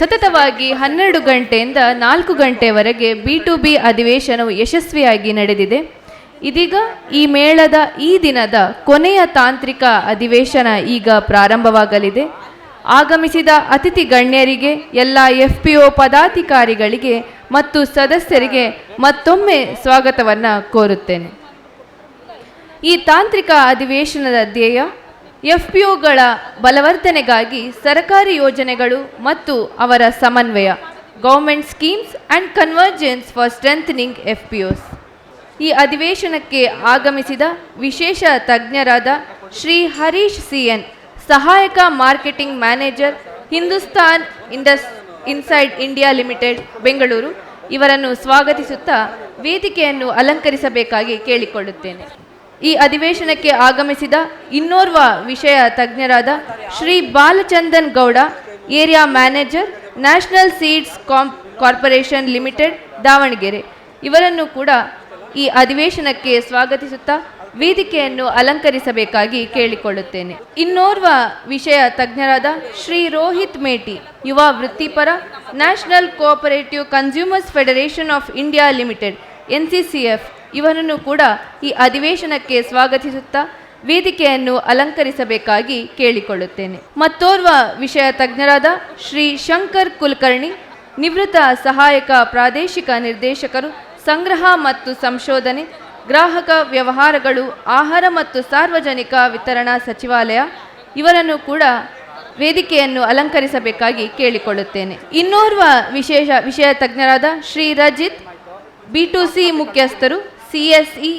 ಸತತವಾಗಿ ಹನ್ನೆರಡು ಗಂಟೆಯಿಂದ ನಾಲ್ಕು ಗಂಟೆವರೆಗೆ ಬಿ ಟು ಬಿ ಅಧಿವೇಶನವು ಯಶಸ್ವಿಯಾಗಿ ನಡೆದಿದೆ. ಇದೀಗ ಈ ಮೇಳದ ಈ ದಿನದ ಕೊನೆಯ ತಾಂತ್ರಿಕ ಅಧಿವೇಶನ ಈಗ ಪ್ರಾರಂಭವಾಗಲಿದೆ. ಆಗಮಿಸಿದ ಅತಿಥಿ ಗಣ್ಯರಿಗೆ, ಎಲ್ಲ ಎಫ್ ಪಿ ಒ ಪದಾಧಿಕಾರಿಗಳಿಗೆ ಮತ್ತು ಸದಸ್ಯರಿಗೆ ಮತ್ತೊಮ್ಮೆ ಸ್ವಾಗತವನ್ನು ಕೋರುತ್ತೇನೆ. ಈ ತಾಂತ್ರಿಕ ಅಧಿವೇಶನದ ಧ್ಯೇಯ ಎಫ್ಪಿಒಗಳ ಬಲವರ್ಧನೆಗಾಗಿ ಸರ್ಕಾರಿ ಯೋಜನೆಗಳು ಮತ್ತು ಅವರ ಸಮನ್ವಯ government schemes and convergence for strengthening FPOs ಈ ಅಧಿವೇಶನಕ್ಕೆ ಆಗಮಿಸಿದ ವಿಶೇಷ ತಜ್ಞರಾದ ಶ್ರೀ ಹರೀಶ್ ಸಿ ಎನ್ ಸಹಾಯಕ marketing manager Hindustan Indus, inside India limited, Bengaluru. ಇವರನ್ನು ಸ್ವಾಗತಿಸುತ್ತಾ ವೇದಿಕೆಯನ್ನು ಅಲಂಕರಿಸಬೇಕಾಗಿ ಕೇಳಿಕೊಳ್ಳುತ್ತೇನೆ. ಈ ಅಧಿವೇಶನಕ್ಕೆ ಆಗಮಿಸಿದ ಇನ್ನೋರ್ವ ವಿಷಯ ತಜ್ಞರಾದ Shri Balachandan Gowda, area manager, national seeds comp corporation limited, Davanagere. ಇವರನ್ನು ಕೂಡ ಈ ಅಧಿವೇಶನಕ್ಕೆ ಸ್ವಾಗತಿಸುತ್ತಾ ವೇದಿಕೆಯನ್ನು ಅಲಂಕರಿಸಬೇಕಾಗಿ ಕೇಳಿಕೊಳ್ಳುತ್ತೇನೆ. ಇನ್ನೋರ್ವ ವಿಷಯ ತಜ್ಞರಾದ ಶ್ರೀ ರೋಹಿತ್ ಮೇಟಿ, ಯುವ ವೃತ್ತಿಪರ, national cooperative consumers federation of India limited NCCF ಇವರನ್ನು ಕೂಡ ಈ ಅಧಿವೇಶನಕ್ಕೆ ಸ್ವಾಗತಿಸುತ್ತಾ ವೇದಿಕೆಯನ್ನು ಅಲಂಕರಿಸಬೇಕಾಗಿ ಕೇಳಿಕೊಳ್ಳುತ್ತೇನೆ. ಮತ್ತೋರ್ವ ವಿಷಯ ತಜ್ಞರಾದ ಶ್ರೀ ಶಂಕರ್ ಕುಲಕರ್ಣಿ, ನಿವೃತ್ತ ಸಹಾಯಕ ಪ್ರಾದೇಶಿಕ ನಿರ್ದೇಶಕರು, ಸಂಗ್ರಹ ಮತ್ತು ಸಂಶೋಧನೆ, ಗ್ರಾಹಕ ವ್ಯವಹಾರಗಳು, ಆಹಾರ ಮತ್ತು ಸಾರ್ವಜನಿಕ ವಿತರಣಾ ಸಚಿವಾಲಯ, ಇವರನ್ನು ಕೂಡ ವೇದಿಕೆಯನ್ನು ಅಲಂಕರಿಸಬೇಕಾಗಿ ಕೇಳಿಕೊಳ್ಳುತ್ತೇನೆ. ಇನ್ನೋರ್ವ ವಿಶೇಷ ವಿಷಯ ತಜ್ಞರಾದ Shri Rajit, B to C ಮುಖ್ಯಸ್ಥರು ಸಿ ಎಸ್ ಇ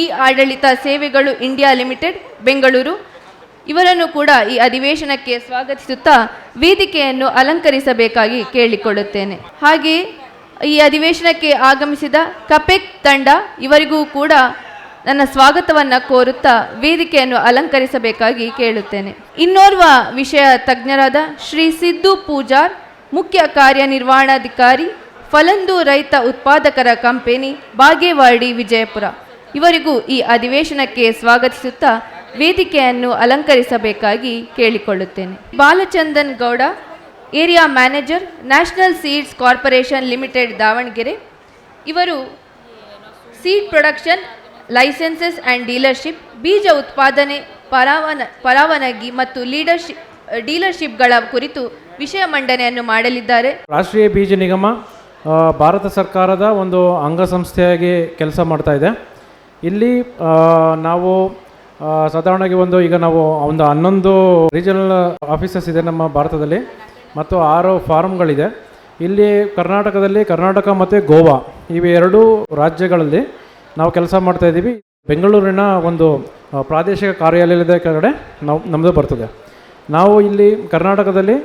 ಇ ಆಡಳಿತ ಸೇವೆಗಳು ಇಂಡಿಯಾ ಲಿಮಿಟೆಡ್, ಬೆಂಗಳೂರು. ಇವರನ್ನು ಕೂಡ ಈ ಅಧಿವೇಶನಕ್ಕೆ ಸ್ವಾಗತಿಸುತ್ತಾ ವೇದಿಕೆಯನ್ನು ಅಲಂಕರಿಸಬೇಕಾಗಿ ಕೇಳಿಕೊಳ್ಳುತ್ತೇನೆ. ಹಾಗೆಯೇ ಈ ಅಧಿವೇಶನಕ್ಕೆ ಆಗಮಿಸಿದ ಕಪೆಕ್ ತಂಡ ಇವರಿಗೂ ಕೂಡ ನನ್ನ ಸ್ವಾಗತವನ್ನು ಕೋರುತ್ತಾ ವೇದಿಕೆಯನ್ನು ಅಲಂಕರಿಸಬೇಕಾಗಿ ಕೇಳುತ್ತೇನೆ. ಇನ್ನೋರ್ವ ವಿಷಯ ತಜ್ಞರಾದ ಶ್ರೀ ಸಿದ್ದು ಪೂಜಾರ್, ಮುಖ್ಯ ಕಾರ್ಯನಿರ್ವಹಣಾಧಿಕಾರಿ ಫಲಂದು ರೈತ ಉತ್ಪಾದಕರ ಕಂಪೆನಿ ಬಾಗೇವಾಡಿ ವಿಜಯಪುರ. ಇವರಿಗೂ ಈ ಅಧಿವೇಶನಕ್ಕೆ ಸ್ವಾಗತಿಸುತ್ತಾ ವೇದಿಕೆಯನ್ನು ಅಲಂಕರಿಸಬೇಕಾಗಿ ಕೇಳಿಕೊಳ್ಳುತ್ತೇನೆ. Balachandan Gowda, area manager, national seeds corporation limited Davanagere. ಇವರು seed production, licenses and dealership, ಬೀಜ ಉತ್ಪಾದನೆ, ಪರಾವನ, ಪರಾವನಗಿ ಮತ್ತು ಲೀಡರ್ಶಿಪ್ ಡೀಲರ್ಶಿಪ್ಗಳ ಕುರಿತು ವಿಷಯ ಮಂಡನೆಯನ್ನು ಮಾಡಲಿದ್ದಾರೆ. ರಾಷ್ಟ್ರೀಯ ಬೀಜ ನಿಗಮ ಭಾರತ ಸರ್ಕಾರದ ಒಂದು ಅಂಗಸಂಸ್ಥೆಯಾಗಿ ಕೆಲಸ ಮಾಡ್ತಾ ಇದೆ. ಇಲ್ಲಿ ನಾವು ಸಾಧಾರಣವಾಗಿ ಒಂದು, ಈಗ ನಾವು ಒಂದು ಹನ್ನೊಂದು ರೀಜನಲ್ ಆಫೀಸಸ್ ಇದೆ ನಮ್ಮ ಭಾರತದಲ್ಲಿ ಮತ್ತು ಆರು ಫಾರ್ಮ್ಗಳಿದೆ. ಇಲ್ಲಿ ಕರ್ನಾಟಕದಲ್ಲಿ ಕರ್ನಾಟಕ ಮತ್ತು ಗೋವಾ ಇವು ಎರಡೂ ರಾಜ್ಯಗಳಲ್ಲಿ ನಾವು ಕೆಲಸ ಮಾಡ್ತಾ ಇದ್ದೀವಿ. ಬೆಂಗಳೂರಿನ ಒಂದು ಪ್ರಾದೇಶಿಕ ಕಾರ್ಯಾಲಯದ ಕಡೆ ನಾವು ನಮ್ಮದು ಬರ್ತದೆ. ನಾವು ಇಲ್ಲಿ ಕರ್ನಾಟಕದಲ್ಲಿ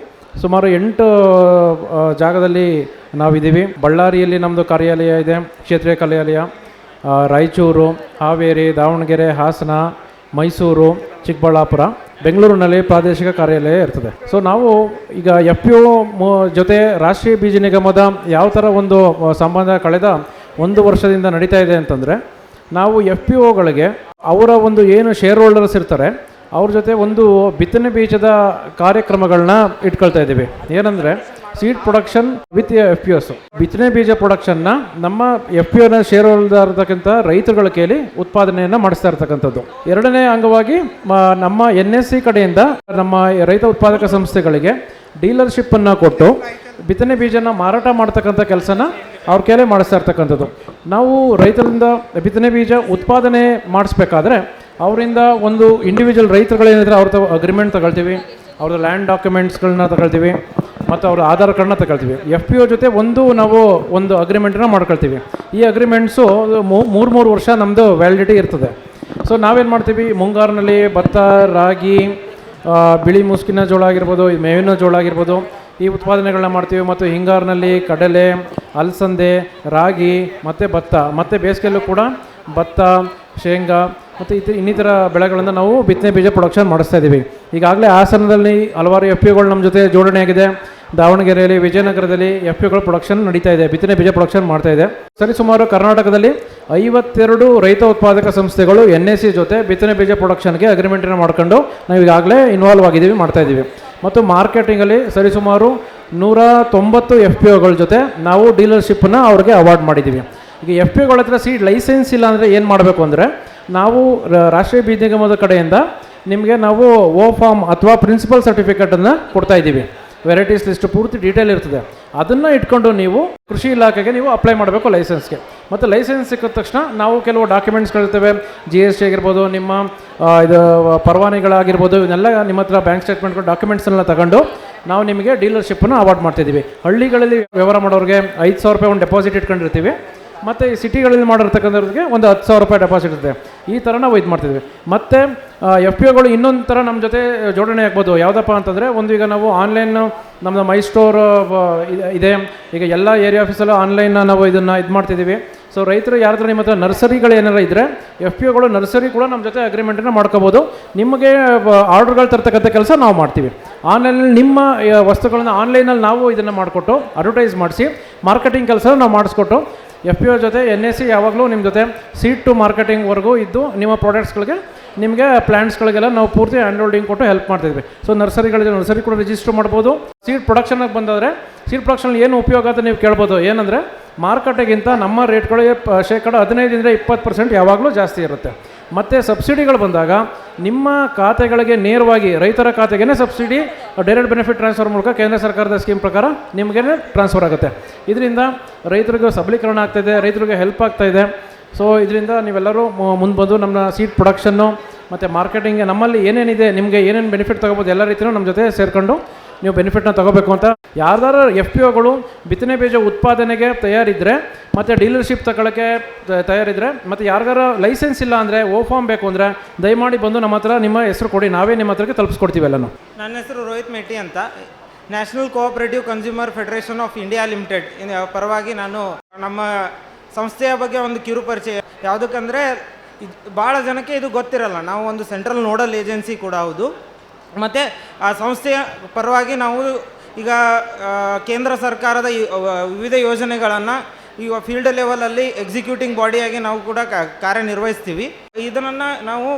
ಸುಮಾರು ಎಂಟು ಜಾಗದಲ್ಲಿ ನಾವಿದ್ದೀವಿ. ಬಳ್ಳಾರಿಯಲ್ಲಿ ನಮ್ಮದು ಕಾರ್ಯಾಲಯ ಇದೆ, ಕ್ಷೇತ್ರೀಯ ಕಾರ್ಯಾಲಯ. ರಾಯಚೂರು, ಹಾವೇರಿ, ದಾವಣಗೆರೆ, ಹಾಸನ, ಮೈಸೂರು, ಚಿಕ್ಕಬಳ್ಳಾಪುರ, ಬೆಂಗಳೂರಿನಲ್ಲಿ ಪ್ರಾದೇಶಿಕ ಕಾರ್ಯಾಲಯ ಇರ್ತದೆ. ಸೊ ನಾವು ಈಗ ಎಫ್ ಯು ಜೊತೆ ರಾಷ್ಟ್ರೀಯ ಬೀಜ ನಿಗಮದ ಯಾವ ಥರ ಒಂದು ಸಂಬಂಧ ಕಳೆದ ಒಂದು ವರ್ಷದಿಂದ ನಡೀತಾ ಇದೆ ಅಂತಂದರೆ, ನಾವು ಎಫ್ ಪಿ ಒಗಳಿಗೆ ಅವರ ಒಂದು ಏನು ಶೇರ್ ಹೋಲ್ಡರ್ಸ್ ಇರ್ತಾರೆ, ಅವ್ರ ಜೊತೆ ಒಂದು ಬಿತ್ತನೆ ಬೀಜದ ಕಾರ್ಯಕ್ರಮಗಳನ್ನ ಇಟ್ಕೊಳ್ತಾ ಇದ್ದೀವಿ. ಏನಂದರೆ seed production with F P S ಬಿತ್ತನೆ ಬೀಜ ಪ್ರೊಡಕ್ಷನ್ನ ನಮ್ಮ ಎಫ್ ಪಿ ಓನ ಶೇರ್ ಹೋಲ್ಡರ್ ಇರ್ತಕ್ಕಂಥ ರೈತರುಗಳ ಕೇಳಿ ಉತ್ಪಾದನೆಯನ್ನು ಮಾಡಿಸ್ತಾ ಇರ್ತಕ್ಕಂಥದ್ದು. ಎರಡನೇ ಅಂಗವಾಗಿ ನಮ್ಮ ಎನ್ ಎಸ್ ಸಿ ಕಡೆಯಿಂದ ನಮ್ಮ ರೈತ ಉತ್ಪಾದಕ ಸಂಸ್ಥೆಗಳಿಗೆ ಡೀಲರ್ಶಿಪ್ ಅನ್ನು ಕೊಟ್ಟು ಬಿತ್ತನೆ ಬೀಜನ ಮಾರಾಟ ಮಾಡ್ತಕ್ಕಂಥ ಕೆಲಸನ ಅವ್ರ ಕೈಲೇ ಮಾಡಿಸ್ತಾ ಇರ್ತಕ್ಕಂಥದ್ದು. ನಾವು ರೈತರಿಂದ ಬಿತ್ತನೆ ಬೀಜ ಉತ್ಪಾದನೆ ಮಾಡಿಸ್ಬೇಕಾದ್ರೆ ಅವರಿಂದ ಒಂದು ಇಂಡಿವಿಜುವಲ್ ರೈತರುಗಳೇನಿದ್ರೆ ಅವ್ರದ್ದು ಅಗ್ರಿಮೆಂಟ್ ತಗೊಳ್ತೀವಿ, ಅವ್ರದ್ದು ಲ್ಯಾಂಡ್ ಡಾಕ್ಯುಮೆಂಟ್ಸ್ಗಳನ್ನ ತಗೊಳ್ತೀವಿ ಮತ್ತು ಅವರ ಆಧಾರ್ ಕಾರ್ಡ್ನ ತಗೊಳ್ತೀವಿ. ಎಫ್ ಪಿ ಒ ಜೊತೆ ಒಂದು ನಾವು ಒಂದು ಅಗ್ರಿಮೆಂಟನ್ನ ಮಾಡ್ಕೊಳ್ತೀವಿ. ಈ ಅಗ್ರಿಮೆಂಟ್ಸು ಮೂರು ಮೂರು ವರ್ಷ ನಮ್ಮದು ವ್ಯಾಲಿಡಿಟಿ ಇರ್ತದೆ. ಸೊ ನಾವೇನು ಮಾಡ್ತೀವಿ? ಮುಂಗಾರಿನಲ್ಲಿ ಭತ್ತ, ರಾಗಿ ಬಿಳಿ ಮುಸ್ಕಿನ ಜೋಳ ಆಗಿರ್ಬೋದು, ಮೇವಿನ ಜೋಳ ಆಗಿರ್ಬೋದು, ಈ ಉತ್ಪಾದನೆಗಳನ್ನ ಮಾಡ್ತೀವಿ. ಮತ್ತು ಹಿಂಗಾರಿನಲ್ಲಿ ಕಡಲೆ, ಅಲಸಂದೆ, ರಾಗಿ, ಮತ್ತು ಭತ್ತ. ಮತ್ತು ಬೇಸಿಗೆಯಲ್ಲೂ ಕೂಡ ಭತ್ತ, ಶೇಂಗಾ ಮತ್ತು ಇತರ ಇನ್ನಿತರ ಬೆಳೆಗಳನ್ನು ನಾವು ಬಿತ್ತನೆ ಬೀಜ ಪ್ರೊಡಕ್ಷನ್ ಮಾಡಿಸ್ತಾ ಇದ್ದೀವಿ. ಈಗಾಗಲೇ ಹಾಸನದಲ್ಲಿ ಹಲವಾರು ಎಫ್ ಪಿಗಳು ನಮ್ಮ ಜೊತೆ ಜೋಡಣೆಯಾಗಿದೆ ದಾವಣಗೆರೆಯಲ್ಲಿ, ವಿಜಯನಗರದಲ್ಲಿ ಎಫ್ ಪಿಗಳು ಪ್ರೊಡಕ್ಷನ್ ನಡೀತಾ ಇದೆ, ಬಿತ್ತನೆ ಬೀಜ ಪ್ರೊಡಕ್ಷನ್ ಮಾಡ್ತಾ ಇದೆ. ಸರಿ, ಸುಮಾರು ಕರ್ನಾಟಕದಲ್ಲಿ ಐವತ್ತೆರಡು ರೈತ ಉತ್ಪಾದಕ ಸಂಸ್ಥೆಗಳು ಎನ್ ಎ ಸಿ ಜೊತೆ ಬಿತ್ತನೆ ಬೀಜ ಪ್ರೊಡಕ್ಷನ್ಗೆ ಅಗ್ರಿಮೆಂಟನ್ನು ಮಾಡ್ಕೊಂಡು ನಾವು ಈಗಾಗಲೇ ಇನ್ವಾಲ್ವ್ ಆಗಿದ್ದೀವಿ, ಮಾಡ್ತಾ ಇದ್ದೀವಿ. ಮತ್ತು ಮಾರ್ಕೆಟಿಂಗಲ್ಲಿ ಸರಿಸುಮಾರು ನೂರ ತೊಂಬತ್ತು ಎಫ್ ಪಿ ಒಗಳ ಜೊತೆ ನಾವು ಡೀಲರ್ಶಿಪ್ಪನ್ನು ಅವ್ರಿಗೆ ಅವಾರ್ಡ್ ಮಾಡಿದ್ದೀವಿ. ಈಗ ಎಫ್ ಪಿ ಒಗಳ ಹತ್ರ ಸೀಡ್ ಲೈಸೆನ್ಸ್ ಇಲ್ಲ ಅಂದರೆ ಏನು ಮಾಡಬೇಕು ಅಂದರೆ ನಾವು ರಾಷ್ಟ್ರೀಯ ಬೀಜ ನಿಗಮದ ಕಡೆಯಿಂದ ನಿಮಗೆ ನಾವು ಓ ಫಾರ್ಮ್ ಅಥವಾ ಪ್ರಿನ್ಸಿಪಲ್ ಸರ್ಟಿಫಿಕೇಟನ್ನು ಕೊಡ್ತಾ ಇದ್ದೀವಿ. ವೆರೈಟೀಸ್ ಲಿಸ್ಟ್ ಪೂರ್ತಿ ಡೀಟೇಲ್ ಇರ್ತದೆ. ಅದನ್ನು ಇಟ್ಕೊಂಡು ನೀವು ಕೃಷಿ ಇಲಾಖೆಗೆ ನೀವು ಅಪ್ಲೈ ಮಾಡಬೇಕು ಲೈಸೆನ್ಸ್ಗೆ ಮತ್ತು ಲೈಸೆನ್ಸ್ ಸಿಕ್ಕಿದ ತಕ್ಷಣ ನಾವು ಕೆಲವು ಡಾಕ್ಯುಮೆಂಟ್ಸ್ಗಳಿರ್ತವೆ ಜಿ ಎಸ್ ಟಿ ಆಗಿರ್ಬೋದು, ನಿಮ್ಮ ಇದು, ಪರವಾನಿಗಳಾಗಿರ್ಬೋದು ಇವನ್ನೆಲ್ಲ ನಿಮ್ಮ ಹತ್ರ ಬ್ಯಾಂಕ್ ಸ್ಟೇಟ್ಮೆಂಟ್ಗಳು ಡಾಕ್ಯುಮೆಂಟ್ಸ್ನೆಲ್ಲ ತಗೊಂಡು ನಾವು ನಿಮಗೆ ಡೀಲರ್ಶಿಪ್ಪನ್ನು ಅವಾರ್ಡ್ ಮಾಡ್ತಿದ್ದೀವಿ ಹಳ್ಳಿಗಳಲ್ಲಿ ವ್ಯವಹಾರ ಮಾಡೋರಿಗೆ ಐದು ಸಾವಿರ ರೂಪಾಯಿ ಒಂದು ಡೆಪಾಸಿಟ್ ಇಟ್ಕೊಂಡಿರ್ತೀವಿ. ಮತ್ತು ಈ ಸಿಟಿಗಳಲ್ಲಿ ಮಾಡಿರ್ತಕ್ಕಂಥವ್ರಿಗೆ ಒಂದು ಹತ್ತು ಸಾವಿರ ರೂಪಾಯಿ ಡೆಪಾಸಿಟ್ ಇರುತ್ತೆ. ಈ ಥರ ನಾವು ಇದು ಮಾಡ್ತಿದ್ವಿ. ಮತ್ತು ಎಫ್ ಪಿ ಒಗಳು ಇನ್ನೊಂದು ಥರ ನಮ್ಮ ಜೊತೆ ಜೋಡಣೆ ಆಗ್ಬೋದು. ಯಾವುದಪ್ಪ ಅಂತಂದರೆ, ಒಂದು ಈಗ ನಾವು ಆನ್ಲೈನ್ ನಮ್ಮದು ಮೈ ಸ್ಟೋರ್ ಇದೆ. ಈಗ ಎಲ್ಲ ಏರಿಯಾ ಆಫೀಸಲ್ಲೂ ಆನ್ಲೈನ್ ನಾವು ಇದನ್ನು ಇದು ಮಾಡ್ತಿದ್ದೀವಿ. ಸೊ ರೈತರು ಯಾರಾದ್ರೂ ನಿಮ್ಮ ಹತ್ರ ನರ್ಸರಿಗಳು ಏನಾರ ಇದ್ದರೆ ಎಫ್ ಪಿ ಒಗಳು ನರ್ಸರಿ ಕೂಡ ನಮ್ಮ ಜೊತೆ ಅಗ್ರಿಮೆಂಟನ್ನು ಮಾಡ್ಕೋಬೋದು. ನಿಮಗೆ ಆರ್ಡ್ರ್ಗಳು ತರ್ತಕ್ಕಂಥ ಕೆಲಸ ನಾವು ಮಾಡ್ತೀವಿ. ಆನ್ಲೈನಲ್ಲಿ ನಿಮ್ಮ ವಸ್ತುಗಳನ್ನ ಆನ್ಲೈನಲ್ಲಿ ನಾವು ಇದನ್ನು ಮಾಡಿಕೊಟ್ಟು ಅಡ್ವರ್ಟೈಸ್ ಮಾಡಿಸಿ ಮಾರ್ಕೆಟಿಂಗ್ ಕೆಲಸ ನಾವು ಮಾಡಿಸ್ಕೊಟ್ಟು ಎಫ್ ಪಿ ಒ ಜೊತೆ ಎನ್ ಎ ಸಿ ಯಾವಾಗಲೂ ನಿಮ್ಮ ಜೊತೆ ಸೀಟ್ ಟು ಮಾರ್ಕೆಟಿಂಗ್ವರೆಗೂ ಇದ್ದು ನಿಮ್ಮ ಪ್ರಾಡಕ್ಟ್ಸ್ಗಳಿಗೆ ನಿಮಗೆ ಪ್ಲ್ಯಾಂಟ್ಸ್ಗಳಿಗೆಲ್ಲ ನಾವು ಪೂರ್ತಿ ಹ್ಯಾಂಡ್ ಹೋಲ್ಡಿಂಗ್ ಕೊಟ್ಟು ಹೆಲ್ಪ್ ಮಾಡ್ತಿದ್ವಿ. ಸೊ ನರ್ಸರಿಗಳಿಗೆ ನರ್ಸರಿ ಕೂಡ ರಿಜಿಸ್ಟರ್ ಮಾಡ್ಬೋದು. ಸೀಡ್ ಪ್ರೊಡಕ್ಷನ್ಗೆ ಬಂದಾದರೆ ಸೀಡ್ ಪ್ರೊಡಕ್ಷನ್ ಏನು ಉಪಯೋಗ ಅಂತ ನೀವು ಕೇಳ್ಬೋದು. ಏನಂದರೆ ಮಾರುಕಟ್ಟೆಗಿಂತ ನಮ್ಮ ರೇಟ್ಗಳಿಗೆ ಶೇಕಡ ಹದಿನೈದರಿಂದ ಇಪ್ಪತ್ತು ಪರ್ಸೆಂಟ್ ಯಾವಾಗಲೂ ಜಾಸ್ತಿ ಇರುತ್ತೆ. ಮತ್ತು ಸಬ್ಸಿಡಿಗಳು ಬಂದಾಗ ನಿಮ್ಮ ಖಾತೆಗಳಿಗೆ ನೇರವಾಗಿ ರೈತರ ಖಾತೆಗೇ ಸಬ್ಸಿಡಿ, ಡೈರೆಕ್ಟ್ ಬೆನಿಫಿಟ್ ಟ್ರಾನ್ಸ್ಫರ್ ಮೂಲಕ ಕೇಂದ್ರ ಸರ್ಕಾರದ ಸ್ಕೀಮ್ ಪ್ರಕಾರ ನಿಮಗೇ ಟ್ರಾನ್ಸ್ಫರ್ ಆಗುತ್ತೆ. ಇದರಿಂದ ರೈತರಿಗೆ ಸಬಲೀಕರಣ ಆಗ್ತಾಯಿದೆ ರೈತರಿಗೆ ಹೆಲ್ಪ್ ಆಗ್ತಾ ಇದೆ. ಸೊ ಇದರಿಂದ ನೀವೆಲ್ಲರೂ ಮುಂದೆ ಬಂದು ನಮ್ಮ ಸೀಡ್ ಪ್ರೊಡಕ್ಷನ್ನು ಮತ್ತು ಮಾರ್ಕೆಟಿಂಗ್ ನಮ್ಮಲ್ಲಿ ಏನೇನಿದೆ, ನಿಮಗೆ ಏನೇನು ಬೆನಿಫಿಟ್ ತೊಗೋಬೋದು, ಎಲ್ಲ ರೀತಿಯೂ ನಮ್ಮ ಜೊತೆ ಸೇರಿಕೊಂಡು ನೀವು ಬೆನಿಫಿಟ್ನ ತಗೋಬೇಕು ಅಂತ. ಯಾರ್ದಾರ ಎಫ್ ಪಿ ಒಗಳು ಬಿತ್ತನೆ ಬೀಜ ಉತ್ಪಾದನೆಗೆ ತಯಾರಿದ್ದರೆ ಮತ್ತು ಡೀಲರ್ಶಿಪ್ ತಗೊಳ್ಳೋಕ್ಕೆ ತಯಾರಿದ್ರೆ ಮತ್ತು ಯಾರಿಗಾರ ಲೈಸೆನ್ಸ್ ಇಲ್ಲ ಅಂದರೆ ಓ ಫಾರ್ಮ್ ಬೇಕು ಅಂದರೆ ದಯಮಾಡಿ ಬಂದು ನಮ್ಮ ಹತ್ರ ನಿಮ್ಮ ಹೆಸರು ಕೊಡಿ. ನಾವೇ ನಿಮ್ಮ ಹತ್ರಕ್ಕೆ ತಲುಪಿಸ್ಕೊಡ್ತೀವಿ ಎಲ್ಲನೂ. ನನ್ನ ಹೆಸರು ರೋಹಿತ್ ಮೇಟಿ ಅಂತ. National cooperative consumer federation of India limited ಪರವಾಗಿ ನಾನು ನಮ್ಮ ಸಂಸ್ಥೆಯ ಬಗ್ಗೆ ಒಂದು ಕಿರು ಪರಿಚಯ. ಯಾವುದಕ್ಕಂದರೆ ಭಾಳ ಜನಕ್ಕೆ ಇದು ಗೊತ್ತಿರಲ್ಲ. ನಾವು ಒಂದು ಸೆಂಟ್ರಲ್ ನೋಡಲ್ ಏಜೆನ್ಸಿ ಕೂಡ ಹೌದು. ಮತ್ತು ಆ ಸಂಸ್ಥೆಯ ಪರವಾಗಿ ನಾವು ಈಗ ಕೇಂದ್ರ ಸರ್ಕಾರದ ಈ, ವಿವಿಧ ಯೋಜನೆಗಳನ್ನು ಈಗ ಫೀಲ್ಡ್ ಲೆವೆಲಲ್ಲಿ ಎಕ್ಸಿಕ್ಯೂಟಿಂಗ್ ಬಾಡಿಯಾಗಿ ನಾವು ಕೂಡ ಕಾರ್ಯನಿರ್ವಹಿಸ್ತೀವಿ. ಇದನ್ನು ನಾವು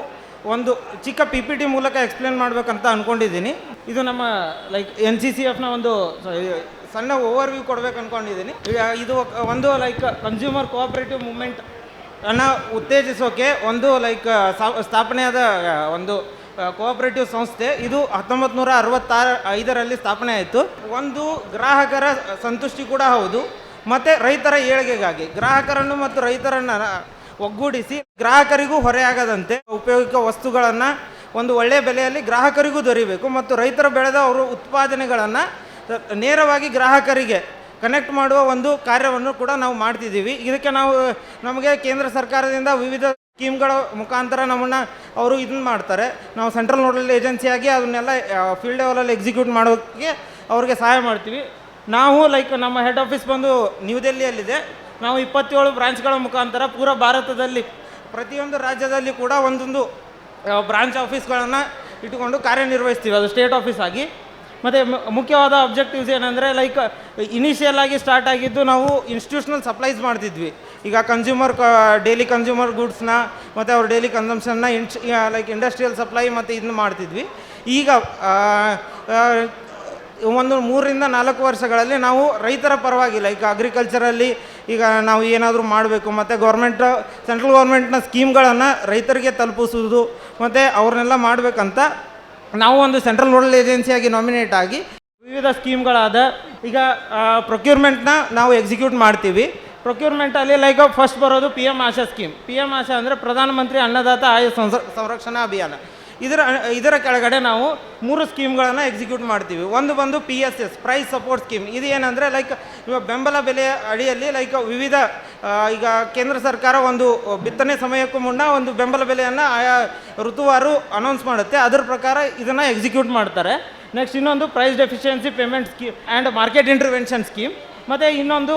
ಒಂದು ಚಿಕ್ಕ ಪಿ ಪಿ ಟಿ ಮೂಲಕ ಎಕ್ಸ್ಪ್ಲೇನ್ ಮಾಡಬೇಕಂತ ಅಂದ್ಕೊಂಡಿದ್ದೀನಿ ಇದು ನಮ್ಮ ಲೈಕ್ ಎನ್ ಸಿ ಸಿ ಎಫ್ನ ಒಂದು ಸಣ್ಣ ಓವರ್ ವ್ಯೂ ಕೊಡ್ಬೇಕು ಅಂದ್ಕೊಂಡಿದ್ದೀನಿ ಇದು ಒಂದು ಲೈಕ್ ಕನ್ಸ್ಯೂಮರ್ ಕೋಆಪರೇಟಿವ್ ಮೂಮೆಂಟ್ ಅನ್ನು ಉತ್ತೇಜಿಸೋಕೆ ಒಂದು ಲೈಕ್ ಸ್ಥಾಪನೆಯಾದ ಒಂದು ಕೋಆಪರೇಟಿವ್ ಸಂಸ್ಥೆ, ಇದು ಹತ್ತೊಂಬತ್ತು ನೂರ ಅರವತ್ತಾರ ಐದರಲ್ಲಿ ಸ್ಥಾಪನೆ ಆಯಿತು. ಒಂದು ಗ್ರಾಹಕರ ಸಂತುಷ್ಟಿ ಕೂಡ ಹೌದು. ಮತ್ತು ರೈತರ ಏಳಿಗೆಗಾಗಿ, ಗ್ರಾಹಕರನ್ನು ಮತ್ತು ರೈತರನ್ನು ಒಗ್ಗೂಡಿಸಿ ಗ್ರಾಹಕರಿಗೂ ಹೊರೆಯಾಗದಂತೆ ಉಪಯೋಗಿಕ ವಸ್ತುಗಳನ್ನು ಒಂದು ಒಳ್ಳೆಯ ಬೆಲೆಯಲ್ಲಿ ಗ್ರಾಹಕರಿಗೂ ದೊರೀಬೇಕು ಮತ್ತು ರೈತರು ಬೆಳೆದ ಅವರು ಉತ್ಪಾದನೆಗಳನ್ನು ನೇರವಾಗಿ ಗ್ರಾಹಕರಿಗೆ ಕನೆಕ್ಟ್ ಮಾಡುವ ಒಂದು ಕಾರ್ಯವನ್ನು ಕೂಡ ನಾವು ಮಾಡ್ತಿದ್ದೀವಿ. ಇದಕ್ಕೆ ನಾವು, ನಮಗೆ ಕೇಂದ್ರ ಸರ್ಕಾರದಿಂದ ವಿವಿಧ ಸ್ಕೀಮ್ಗಳ ಮುಖಾಂತರ ನಮ್ಮನ್ನು ಅವರು ಇದನ್ನ ಮಾಡ್ತಾರೆ. ನಾವು ಸೆಂಟ್ರಲ್ ನೋಡಲ್ ಏಜೆನ್ಸಿಯಾಗಿ ಅದನ್ನೆಲ್ಲ ಫೀಲ್ಡ್ ಲೆವೆಲಲ್ಲಿ ಎಕ್ಸಿಕ್ಯೂಟ್ ಮಾಡೋಕ್ಕೆ ಅವ್ರಿಗೆ ಸಹಾಯ ಮಾಡ್ತೀವಿ. ನಾವು, ಲೈಕ್, ನಮ್ಮ ಹೆಡ್ ಆಫೀಸ್ ಬಂದು ನ್ಯೂ ದೆಹಲಿಯಲ್ಲಿದೆ. ನಾವು ಇಪ್ಪತ್ತೇಳು ಬ್ರಾಂಚ್ಗಳ ಮುಖಾಂತರ ಪೂರ ಭಾರತದಲ್ಲಿ, ಪ್ರತಿಯೊಂದು ರಾಜ್ಯದಲ್ಲಿ ಕೂಡ ಒಂದೊಂದು ಬ್ರಾಂಚ್ ಆಫೀಸ್ಗಳನ್ನು ಇಟ್ಟುಕೊಂಡು ಕಾರ್ಯನಿರ್ವಹಿಸ್ತೀವಿ. ಅದು ಸ್ಟೇಟ್ ಆಫೀಸ್ ಆಗಿ. ಮತ್ತು ಮುಖ್ಯವಾದ ಅಬ್ಜೆಕ್ಟಿವ್ಸ್ ಏನಂದರೆ, ಲೈಕ್, ಇನಿಷಿಯಲ್ ಆಗಿ ಸ್ಟಾರ್ಟ್ ಆಗಿದ್ದು ನಾವು ಇನ್ಸ್ಟಿಟ್ಯೂಷನಲ್ ಸಪ್ಲೈಸ್ ಮಾಡ್ತಿದ್ವಿ. ಈಗ ಕನ್ಸ್ಯೂಮರ್ ಡೈಲಿ ಕನ್ಸ್ಯೂಮರ್ ಗೂಡ್ಸ್ನ ಮತ್ತು ಅವ್ರ ಡೈಲಿ ಕನ್ಸಂಪ್ಷನ್ನ ಇನ್ಸ್ ಲೈಕ್ ಇಂಡಸ್ಟ್ರಿಯಲ್ ಸಪ್ಲೈ ಮತ್ತು ಇದನ್ನ ಮಾಡ್ತಿದ್ವಿ. ಈಗ ಒಂದು ಮೂರರಿಂದ ನಾಲ್ಕು ವರ್ಷಗಳಲ್ಲಿ ನಾವು ರೈತರ ಪರವಾಗಿ ಲೈಕ್ ಅಗ್ರಿಕಲ್ಚರಲ್ಲಿ ಈಗ ನಾವು ಏನಾದರೂ ಮಾಡಬೇಕು. ಮತ್ತು ಗೌರ್ಮೆಂಟ್ ಸೆಂಟ್ರಲ್ ಗೌರ್ಮೆಂಟ್ನ ಸ್ಕೀಮ್ಗಳನ್ನು ರೈತರಿಗೆ ತಲುಪಿಸುವುದು ಮತ್ತು ಅವ್ರನ್ನೆಲ್ಲ ಮಾಡಬೇಕಂತ ನಾವು ಒಂದು ಸೆಂಟ್ರಲ್ ನೋಡಲ್ ಏಜೆನ್ಸಿಯಾಗಿ ನಾಮಿನೇಟ್ ಆಗಿ ವಿವಿಧ ಸ್ಕೀಮ್ಗಳಾದ ಈಗ ಪ್ರೊಕ್ಯೂರ್ಮೆಂಟ್ನ ನಾವು ಎಕ್ಸಿಕ್ಯೂಟ್ ಮಾಡ್ತೀವಿ. ಪ್ರೊಕ್ಯೂರ್ಮೆಂಟಲ್ಲಿ ಲೈಕ್ ಫಸ್ಟ್ ಬರೋದು P M Asha scheme P M Asha ಅಂದರೆ ಪ್ರಧಾನಮಂತ್ರಿ ಅನ್ನದಾತ ಆಯ ಸಂರಕ್ಷಣಾ ಅಭಿಯಾನ. ಇದರ ಇದರ ಕೆಳಗಡೆ ನಾವು ಮೂರು ಸ್ಕೀಮ್ಗಳನ್ನು ಎಕ್ಸಿಕ್ಯೂಟ್ ಮಾಡ್ತೀವಿ. ಒಂದು ಬಂದು P S S price support scheme ಇದು ಏನಂದರೆ ಲೈಕ್ ಇವಾಗ ಬೆಂಬಲ ಬೆಲೆಯ ಅಡಿಯಲ್ಲಿ ಲೈಕ್ ವಿವಿಧ ಈಗ ಕೇಂದ್ರ ಸರ್ಕಾರ ಒಂದು ಬಿತ್ತನೆ ಸಮಯಕ್ಕೂ ಮುನ್ನ ಒಂದು ಬೆಂಬಲ ಬೆಲೆಯನ್ನು ಆಯಾ ಋತುವಾರು ಅನೌನ್ಸ್ ಮಾಡುತ್ತೆ. ಅದರ ಪ್ರಕಾರ ಇದನ್ನು ಎಕ್ಸಿಕ್ಯೂಟ್ ಮಾಡ್ತಾರೆ. ನೆಕ್ಸ್ಟ್ ಇನ್ನೊಂದು price deficiency payment scheme and market intervention scheme ಮತ್ತು ಇನ್ನೊಂದು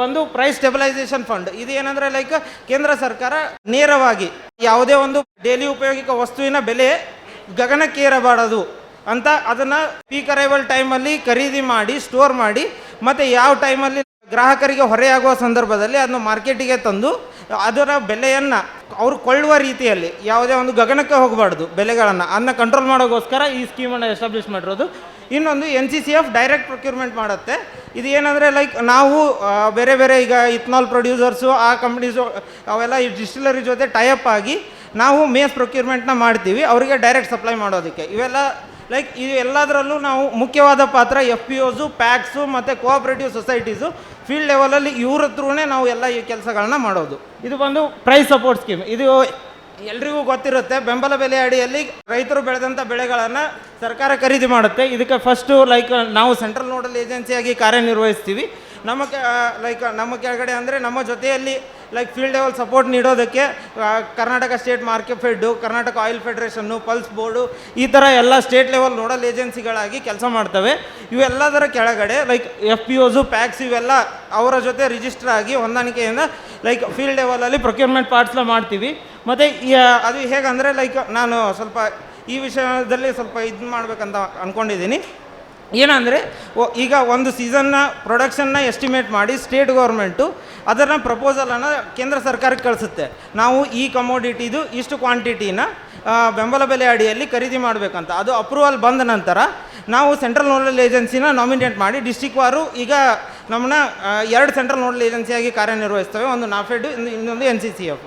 ಬಂದು ಪ್ರೈಸ್ ಸ್ಟೆಬಿಲೈಸೇಷನ್ ಫಂಡ್ ಇದು ಏನಂದರೆ ಲೈಕ್ ಕೇಂದ್ರ ಸರ್ಕಾರ ನೇರವಾಗಿ ಯಾವುದೇ ಒಂದು ಡೈಲಿ ಉಪಯೋಗಿಕ ವಸ್ತುವಿನ ಬೆಲೆ ಗಗನಕ್ಕೇರಬಾರದು ಅಂತ ಅದನ್ನು ಪೀಕ್ ಅರೈವಲ್ ಟೈಮಲ್ಲಿ ಖರೀದಿ ಮಾಡಿ ಸ್ಟೋರ್ ಮಾಡಿ, ಮತ್ತು ಯಾವ ಟೈಮಲ್ಲಿ ಗ್ರಾಹಕರಿಗೆ ಹೊರೆಯಾಗುವ ಸಂದರ್ಭದಲ್ಲಿ ಅದನ್ನು ಮಾರ್ಕೆಟಿಗೆ ತಂದು ಅದರ ಬೆಲೆಯನ್ನು ಅವರು ಕೊಳ್ಳುವ ರೀತಿಯಲ್ಲಿ ಯಾವುದೇ ಒಂದು ಗಗನಕ್ಕೆ ಹೋಗಬಾರ್ದು ಬೆಲೆಗಳನ್ನು. ಅದನ್ನ ಕಂಟ್ರೋಲ್ ಮಾಡೋಕ್ಕೋಸ್ಕರ ಈ ಸ್ಕೀಮನ್ನು ಎಸ್ಟಾಬ್ಲಿಷ್ ಮಾಡಿರೋದು. ಇನ್ನೊಂದು N C C F direct procurement ಮಾಡುತ್ತೆ. ಇದು ಏನಂದರೆ ಲೈಕ್ ನಾವು ಬೇರೆ ಬೇರೆ ಈಗ ಇಥನಾಲ್ ಪ್ರೊಡ್ಯೂಸರ್ಸು ಆ ಕಂಪ್ನೀಸು ಅವೆಲ್ಲ ಈ ಡಿಸ್ಟಿಲರಿ ಜೊತೆ ಟೈಅಪ್ ಆಗಿ ನಾವು ಮೇಸ್ ಪ್ರೊಕ್ಯೂರ್ಮೆಂಟ್ನ ಮಾಡ್ತೀವಿ, ಅವರಿಗೆ ಡೈರೆಕ್ಟ್ ಸಪ್ಲೈ ಮಾಡೋದಕ್ಕೆ. ಇವೆಲ್ಲ ಲೈಕ್ ಇದು ಎಲ್ಲದರಲ್ಲೂ ನಾವು ಮುಖ್ಯವಾದ ಪಾತ್ರ ಎಫ್ ಪಿ ಒಸು ಪ್ಯಾಕ್ಸು ಮತ್ತು ಕೋಆಪ್ರೇಟಿವ್ ಸೊಸೈಟೀಸು ಫೀಲ್ಡ್ ಲೆವೆಲಲ್ಲಿ ಇವ್ರ ಹತ್ರನೇ ನಾವು ಎಲ್ಲ ಈ ಕೆಲಸಗಳನ್ನ ಮಾಡೋದು. ಇದು ಬಂದು ಪ್ರೈಸ್ ಸಪೋರ್ಟ್ ಸ್ಕೀಮ್ ಇದು ಎಲ್ರಿಗೂ ಗೊತ್ತಿರುತ್ತೆ. ಬೆಂಬಲ ಬೆಲೆ ಅಡಿಯಲ್ಲಿ ರೈತರು ಬೆಳೆದಂಥ ಬೆಳೆಗಳನ್ನು ಸರ್ಕಾರ ಖರೀದಿ ಮಾಡುತ್ತೆ. ಇದಕ್ಕೆ ಫಸ್ಟು ಲೈಕ್ ನಾವು ಸೆಂಟ್ರಲ್ ನೋಡಲ್ ಏಜೆನ್ಸಿಯಾಗಿ ಕಾರ್ಯನಿರ್ವಹಿಸ್ತೀವಿ. ನಮ್ಮ ಕೆ ಲೈಕ್ ನಮ್ಮ ಕೆಳಗಡೆ ಅಂದರೆ ನಮ್ಮ ಜೊತೆಯಲ್ಲಿ ಲೈಕ್ ಫೀಲ್ಡ್ ಲೆವೆಲ್ ಸಪೋರ್ಟ್ ನೀಡೋದಕ್ಕೆ Karnataka state market fed Karnataka oil federation pulse board ಈ ಥರ ಎಲ್ಲ ಸ್ಟೇಟ್ ಲೆವೆಲ್ ನೋಡಲ್ ಏಜೆನ್ಸಿಗಳಾಗಿ ಕೆಲಸ ಮಾಡ್ತವೆ. ಇವೆಲ್ಲದರ ಕೆಳಗಡೆ like F P Os PACS ಇವೆಲ್ಲ ಅವರ ಜೊತೆ ರಿಜಿಸ್ಟರ್ ಆಗಿ ಹೊಂದಾಣಿಕೆಯಿಂದ ಲೈಕ್ ಫೀಲ್ಡ್ ಲೆವೆಲಲ್ಲಿ ಪ್ರೊಕ್ಯೂರ್ಮೆಂಟ್ ಪಾರ್ಟ್ಸ್ನ ಮಾಡ್ತೀವಿ. ಮತ್ತು ಅದು ಹೇಗಂದರೆ ಲೈಕ್ ನಾನು ಸ್ವಲ್ಪ ಈ ವಿಷಯದಲ್ಲಿ ಸ್ವಲ್ಪ ಇದು ಮಾಡಬೇಕಂತ ಅಂದ್ಕೊಂಡಿದ್ದೀನಿ ಏನಂದರೆ ಈಗ ಒಂದು ಸೀಸನ್ನ ಪ್ರೊಡಕ್ಷನ್ನ ಎಸ್ಟಿಮೇಟ್ ಮಾಡಿ ಸ್ಟೇಟ್ ಗೌರ್ಮೆಂಟು ಅದನ್ನು ಪ್ರಪೋಸಲನ್ನು ಕೇಂದ್ರ ಸರ್ಕಾರಕ್ಕೆ ಕಳಿಸುತ್ತೆ. ನಾವು ಈ ಕಮೋಡಿಟಿದು ಇಷ್ಟು ಕ್ವಾಂಟಿಟಿನ ಬೆಂಬಲ ಬೆಲೆ ಅಡಿಯಲ್ಲಿ ಖರೀದಿ ಮಾಡಬೇಕಂತ. ಅದು ಅಪ್ರೂವಲ್ ಬಂದ ನಂತರ ನಾವು ಸೆಂಟ್ರಲ್ ನೋಡಲ್ ಏಜೆನ್ಸಿನ ನಾಮಿನೇಟ್ ಮಾಡಿ ಡಿಸ್ಟಿಕ್ ವಾರು ಈಗ ನಮ್ಮನ್ನ ಎರಡು ಸೆಂಟ್ರಲ್ ನೋಡಲ್ ಏಜೆನ್ಸಿಯಾಗಿ ಕಾರ್ಯನಿರ್ವಹಿಸ್ತವೆ. ಒಂದು ನಾಫೆಡ್ ಇನ್ನೊಂದು ಎನ್ ಸಿ ಸಿ ಎಫ್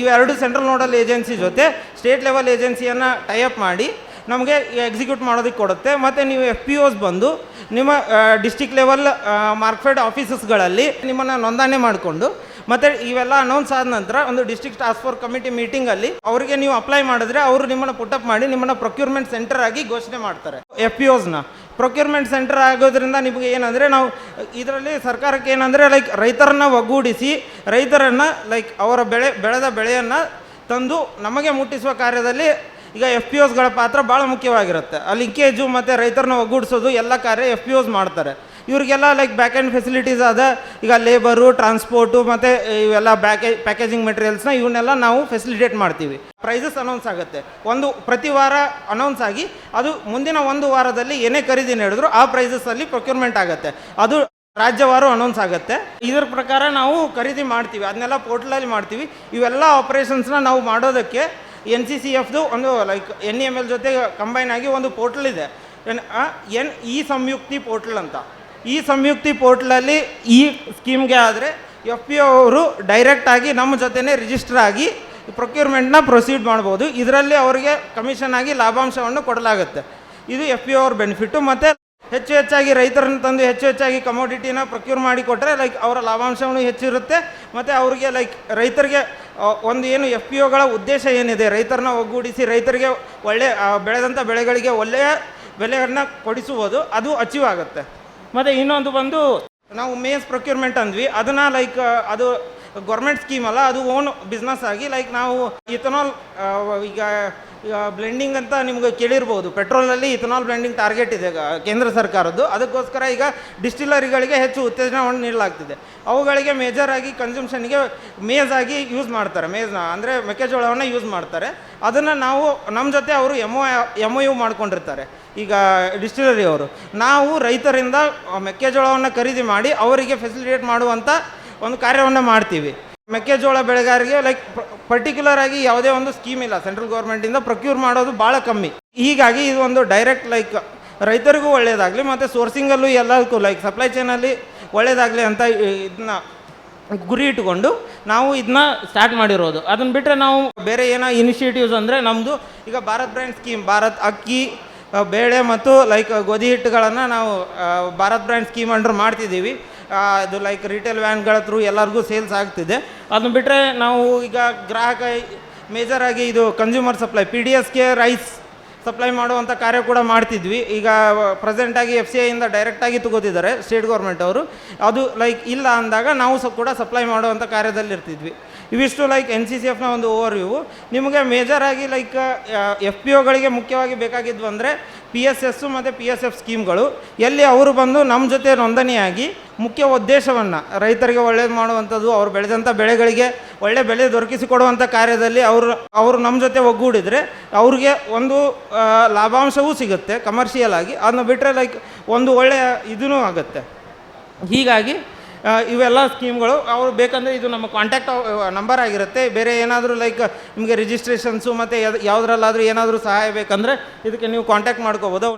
ಇವೆರಡು ಸೆಂಟ್ರಲ್ ನೋಡಲ್ ಏಜೆನ್ಸಿ ಜೊತೆ ಸ್ಟೇಟ್ ಲೆವೆಲ್ ಏಜೆನ್ಸಿಯನ್ನು ಟೈಅಪ್ ಮಾಡಿ ನಮಗೆ ಎಕ್ಸಿಕ್ಯೂಟ್ ಮಾಡೋದಕ್ಕೆ ಕೊಡುತ್ತೆ. ಮತ್ತು ನೀವು ಎಫ್ ಪಿ ಓಸ್ ಬಂದು ನಿಮ್ಮ ಡಿಸ್ಟಿಕ್ ಲೆವೆಲ್ ಮಾರ್ಕ್ಫೆಡ್ ಆಫೀಸಸ್ಗಳಲ್ಲಿ ನಿಮ್ಮನ್ನು ನೋಂದಣಿ ಮಾಡಿಕೊಂಡು, ಮತ್ತು ಇವೆಲ್ಲ ಅನೌನ್ಸ್ ಆದ ನಂತರ ಒಂದು ಡಿಸ್ಟ್ರಿಕ್ಟ್ ಟಾಸ್ಕ್ ಫೋರ್ಸ್ ಕಮಿಟಿ ಮೀಟಿಂಗಲ್ಲಿ ಅವರಿಗೆ ನೀವು ಅಪ್ಲೈ ಮಾಡಿದ್ರೆ ಅವರು ನಿಮ್ಮನ್ನು ಪುಟಪ್ ಮಾಡಿ ನಿಮ್ಮನ್ನು ಪ್ರೊಕ್ಯೂರ್ಮೆಂಟ್ ಸೆಂಟರ್ ಆಗಿ ಘೋಷಣೆ ಮಾಡ್ತಾರೆ. ಎಫ್ ಪಿ ಒಸ್ನ ಪ್ರೊಕ್ಯೂರ್ಮೆಂಟ್ ಸೆಂಟರ್ ಆಗೋದ್ರಿಂದ ನಿಮಗೆ ಏನಂದರೆ ನಾವು, ಇದರಲ್ಲಿ ಸರ್ಕಾರಕ್ಕೆ ಏನಂದರೆ ಲೈಕ್ ರೈತರನ್ನ ಒಗ್ಗೂಡಿಸಿ, ರೈತರನ್ನು ಲೈಕ್ ಅವರ ಬೆಳೆ, ಬೆಳೆದ ಬೆಳೆಯನ್ನು ತಂದು ನಮಗೆ ಮುಟ್ಟಿಸುವ ಕಾರ್ಯದಲ್ಲಿ ಈಗ ಎಫ್ ಪಿ ಓಸ್ಗಳ ಪಾತ್ರ ಭಾಳ ಮುಖ್ಯವಾಗಿರುತ್ತೆ. ಆ ಲಿಂಕೇಜು ಮತ್ತು ರೈತರನ್ನ ಒಗ್ಗೂಡಿಸೋದು, ಎಲ್ಲ ಕಾರ್ಯ ಎಫ್ ಪಿ ಓಸ್ ಮಾಡ್ತಾರೆ. ಇವರಿಗೆಲ್ಲ ಲೈಕ್ ಬ್ಯಾಕ್ ಆ್ಯಂಡ್ ಫೆಸಿಲಿಟೀಸ್ ಅದ ಈಗ ಲೇಬರು ಟ್ರಾನ್ಸ್ಪೋರ್ಟು ಮತ್ತು ಇವೆಲ್ಲ ಬ್ಯಾಕೇ ಪ್ಯಾಕೇಜಿಂಗ್ ಮೆಟೀರಿಯಲ್ಸ್ನ ಇವನ್ನೆಲ್ಲ ನಾವು ಫೆಸಿಲಿಟೇಟ್ ಮಾಡ್ತೀವಿ. ಪ್ರೈಸಸ್ ಅನೌನ್ಸ್ ಆಗುತ್ತೆ. ಒಂದು, ಪ್ರತಿ ವಾರ ಅನೌನ್ಸ್ ಆಗಿ ಅದು ಮುಂದಿನ ಒಂದು ವಾರದಲ್ಲಿ ಏನೇ ಖರೀದಿ ನಡೆದ್ರು ಆ ಪ್ರೈಸಸ್ಸಲ್ಲಿ ಪ್ರೊಕ್ಯೂರ್ಮೆಂಟ್ ಆಗುತ್ತೆ. ಅದು ರಾಜ್ಯವಾರು ಅನೌನ್ಸ್ ಆಗುತ್ತೆ. ಇದರ ಪ್ರಕಾರ ನಾವು ಖರೀದಿ ಮಾಡ್ತೀವಿ. ಅದನ್ನೆಲ್ಲ ಪೋರ್ಟಲಲ್ಲಿ ಮಾಡ್ತೀವಿ. ಇವೆಲ್ಲ ಆಪರೇಷನ್ಸ್ನ ನಾವು ಮಾಡೋದಕ್ಕೆ ಎನ್ ಸಿ ಸಿ ಎಫ್ದು ಒಂದು ಲೈಕ್ ಎನ್ ಎಂ ಎಲ್ ಜೊತೆ ಕಂಬೈನ್ ಆಗಿ ಒಂದು ಪೋರ್ಟಲ್ ಇದೆ. ಎನ್ ಇ ಸಂಯುಕ್ತಿ ಪೋರ್ಟಲ್ ಅಂತ. ಈ ಸಂಯುಕ್ತಿ ಪೋರ್ಟ್ಲಲ್ಲಿ ಈ ಸ್ಕೀಮ್ಗೆ ಆದರೆ ಎಫ್ ಪಿ ಅವರು ಡೈರೆಕ್ಟಾಗಿ ನಮ್ಮ ಜೊತೆನೇ ರಿಜಿಸ್ಟರ್ ಆಗಿ ಪ್ರೊಕ್ಯೂರ್ಮೆಂಟ್ನ ಪ್ರೊಸೀಡ್ ಮಾಡ್ಬೋದು. ಇದರಲ್ಲಿ ಅವರಿಗೆ ಕಮಿಷನ್ ಆಗಿ ಲಾಭಾಂಶವನ್ನು ಕೊಡಲಾಗುತ್ತೆ. ಇದು ಎಫ್ ಪಿ ಅವ್ರ ಬೆನಿಫಿಟ್ಟು ಮತ್ತು ಹೆಚ್ಚು ಹೆಚ್ಚಾಗಿ ರೈತರನ್ನು ತಂದು ಹೆಚ್ಚು ಹೆಚ್ಚಾಗಿ ಕಮೋಡಿಟಿನ ಪ್ರೊಕ್ಯೂರ್ ಮಾಡಿ ಕೊಟ್ಟರೆ ಲೈಕ್ ಅವರ ಲಾಭಾಂಶವೂ ಹೆಚ್ಚಿರುತ್ತೆ. ಮತ್ತು ಅವರಿಗೆ ಲೈಕ್ ರೈತರಿಗೆ ಒಂದು ಏನು ಎಫ್ ಪಿ ಒಗಳ ಉದ್ದೇಶ ಏನಿದೆ? ರೈತರನ್ನ ಒಗ್ಗೂಡಿಸಿ ರೈತರಿಗೆ ಒಳ್ಳೆ ಆ, ಬೆಳೆದಂಥ ಬೆಳೆಗಳಿಗೆ ಒಳ್ಳೆಯ ಬೆಲೆಯನ್ನು ಕೊಡಿಸುವುದು ಅದು ಅಚೀವ್ ಆಗುತ್ತೆ. ಮತ್ತು ಇನ್ನೊಂದು ಬಂದು ನಾವು ಮೇಸ್ ಪ್ರೊಕ್ಯೂರ್ಮೆಂಟ್ ಅಂದ್ವಿ. ಅದನ್ನು ಲೈಕ್ ಅದು ಗೌರ್ಮೆಂಟ್ ಸ್ಕೀಮ್ ಅಲ್ಲ, ಅದು ಓನ್ ಬಿಸ್ನೆಸ್ ಆಗಿ ಲೈಕ್ ನಾವು ಇಥನಾಲ್ ಈಗ ಬ್ಲೆಂಡಿಂಗ್ ಅಂತ ನಿಮ್ಗೆ ಕೇಳಿರ್ಬೋದು. ಪೆಟ್ರೋಲಲ್ಲಿ ಇಥನಾಲ್ ಬ್ಲೆಂಡಿಂಗ್ ಟಾರ್ಗೆಟ್ ಇದೆ ಕೇಂದ್ರ ಸರ್ಕಾರದ್ದು. ಅದಕ್ಕೋಸ್ಕರ ಈಗ ಡಿಸ್ಟಿಲರಿಗಳಿಗೆ ಹೆಚ್ಚು ಉತ್ತೇಜನವನ್ನು ನೀಡಲಾಗ್ತಿದೆ. ಅವುಗಳಿಗೆ ಮೇಜರ್ ಆಗಿ ಕನ್ಸಂಪ್ಷನ್ಗೆ ಮೇಜ್ ಆಗಿ ಯೂಸ್ ಮಾಡ್ತಾರೆ. ಮೇಜ್ನ ಅಂದರೆ ಮೆಕ್ಕೆಜೋಳವನ್ನು ಯೂಸ್ ಮಾಡ್ತಾರೆ. ಅದನ್ನು ನಾವು ನಮ್ಮ ಜೊತೆ ಅವರು M O M O U ಮಾಡ್ಕೊಂಡಿರ್ತಾರೆ. ಈಗ ಡಿಸ್ಟಿಲರಿ ಅವರು ನಾವು ರೈತರಿಂದ ಮೆಕ್ಕೆಜೋಳವನ್ನು ಖರೀದಿ ಮಾಡಿ, ಅವರಿಗೆ ಫೆಸಿಲಿಟೇಟ್ ಮಾಡುವಂಥ ಒಂದು ಕಾರ್ಯವನ್ನು ಮಾಡ್ತೀವಿ. ಮೆಕ್ಕೆಜೋಳ ಬೆಳೆಗಾರರಿಗೆ ಲೈಕ್ ಪರ್ಟಿಕ್ಯುಲರ್ ಆಗಿ ಯಾವುದೇ ಒಂದು ಸ್ಕೀಮ್ ಇಲ್ಲ. ಸೆಂಟ್ರಲ್ ಗೌರ್ಮೆಂಟಿಂದ ಪ್ರೊಕ್ಯೂರ್ ಮಾಡೋದು ಭಾಳ ಕಮ್ಮಿ. ಹೀಗಾಗಿ ಇದು ಒಂದು ಡೈರೆಕ್ಟ್ ಲೈಕ್ ರೈತರಿಗೂ ಒಳ್ಳೆಯದಾಗಲಿ ಮತ್ತು ಸೋರ್ಸಿಂಗಲ್ಲೂ ಎಲ್ಲದಕ್ಕೂ ಲೈಕ್ ಸಪ್ಲೈ ಚೈನಲ್ಲಿ ಒಳ್ಳೆಯದಾಗಲಿ ಅಂತ ಇದನ್ನ ಗುರಿ ಇಟ್ಕೊಂಡು ನಾವು ಇದನ್ನ ಸ್ಟಾರ್ಟ್ ಮಾಡಿರೋದು. ಅದನ್ನ ಬಿಟ್ಟರೆ ನಾವು ಬೇರೆ ಏನೋ ಇನಿಷಿಯೇಟಿವ್ಸ್ ಅಂದರೆ ನಮ್ಮದು ಈಗ ಭಾರತ್ ಬ್ರ್ಯಾಂಡ್ ಸ್ಕೀಮ್ ಭಾರತ್ ಅಕ್ಕಿ, ಬೇಳೆ ಮತ್ತು ಲೈಕ್ ಗೋಧಿ ಹಿಟ್ಟುಗಳನ್ನು ನಾವು ಭಾರತ್ ಬ್ರ್ಯಾಂಡ್ ಸ್ಕೀಮ್ ಅಂದ್ರು ಮಾಡ್ತಿದ್ದೀವಿ. ಅದು ಲೈಕ್ ರಿಟೇಲ್ ವ್ಯಾನ್ಗಳ ಥ್ರೂ ಎಲ್ಲರಿಗೂ ಸೇಲ್ಸ್ ಆಗ್ತಿದೆ. ಅದನ್ನ ಬಿಟ್ಟರೆ ನಾವು ಈಗ ಗ್ರಾಹಕ ಮೇಜರ್ ಆಗಿ ಇದು ಕನ್ಸ್ಯೂಮರ್ ಸಪ್ಲೈ ಪಿ ಡಿ ಎಸ್ಗೆ ರೈಸ್ ಸಪ್ಲೈ ಮಾಡುವಂಥ ಕಾರ್ಯ ಕೂಡ ಮಾಡ್ತಿದ್ವಿ. ಈಗ ಪ್ರೆಸೆಂಟಾಗಿ ಎಫ್ ಸಿ ಐಯಿಂದ ಡೈರೆಕ್ಟಾಗಿ ತಗೋತಿದ್ದಾರೆ ಸ್ಟೇಟ್ ಗೌರ್ಮೆಂಟ್ ಅವರು. ಅದು ಲೈಕ್ ಇಲ್ಲ ಅಂದಾಗ ನಾವು ಸಹ ಕೂಡ ಸಪ್ಲೈ ಮಾಡುವಂಥ ಕಾರ್ಯದಲ್ಲಿ ಇರ್ತಿದ್ವಿ ಇವಿಷ್ಟು ಲೈಕ್ ಎನ್ ಸಿ ಸಿ ಎಫ್ನ ಒಂದು ಓವರ್ ವ್ಯೂ ನಿಮಗೆ ಮೇಜರಾಗಿ ಲೈಕ್ ಎಫ್ ಪಿ ಒಗಳಿಗೆ ಮುಖ್ಯವಾಗಿ ಬೇಕಾಗಿದ್ದು ಅಂದರೆ ಪಿ ಎಸ್ ಎಸ್ಸು ಮತ್ತು ಪಿ ಎಸ್ ಎಫ್ ಸ್ಕೀಮ್ಗಳು ಎಲ್ಲಿ ಅವರು ಬಂದು ನಮ್ಮ ಜೊತೆ ನೋಂದಣಿಯಾಗಿ ಮುಖ್ಯ ಉದ್ದೇಶವನ್ನು ರೈತರಿಗೆ ಒಳ್ಳೇದು ಮಾಡುವಂಥದ್ದು, ಅವ್ರು ಬೆಳೆದಂಥ ಬೆಳೆಗಳಿಗೆ ಒಳ್ಳೆ ಬೆಲೆ ದೊರಕಿಸಿಕೊಡುವಂಥ ಕಾರ್ಯದಲ್ಲಿ ಅವರು ಅವರು ನಮ್ಮ ಜೊತೆ ಒಗ್ಗೂಡಿದರೆ ಅವ್ರಿಗೆ ಒಂದು ಲಾಭಾಂಶವೂ ಸಿಗುತ್ತೆ ಕಮರ್ಷಿಯಲ್ ಆಗಿ. ಅದನ್ನ ಬಿಟ್ಟರೆ ಲೈಕ್ ಒಂದು ಒಳ್ಳೆಯ ಇದೂ ಆಗುತ್ತೆ. ಹೀಗಾಗಿ ಇವೆಲ್ಲ ಸ್ಕೀಮ್ಗಳು. ಅವರು ಬೇಕಂದರೆ ಇದು ನಮ್ಮ ಕಾಂಟ್ಯಾಕ್ಟ್ ನಂಬರ್ ಆಗಿರುತ್ತೆ. ಬೇರೆ ಏನಾದರೂ ಲೈಕ್ ನಿಮಗೆ ರಿಜಿಸ್ಟ್ರೇಷನ್ಸು ಮತ್ತು ಯಾವುದ್ರಲ್ಲಾದರೂ ಏನಾದರೂ ಸಹಾಯ ಬೇಕಂದರೆ ಇದಕ್ಕೆ ನೀವು ಕಾಂಟ್ಯಾಕ್ಟ್ ಮಾಡ್ಕೋಬೋದು.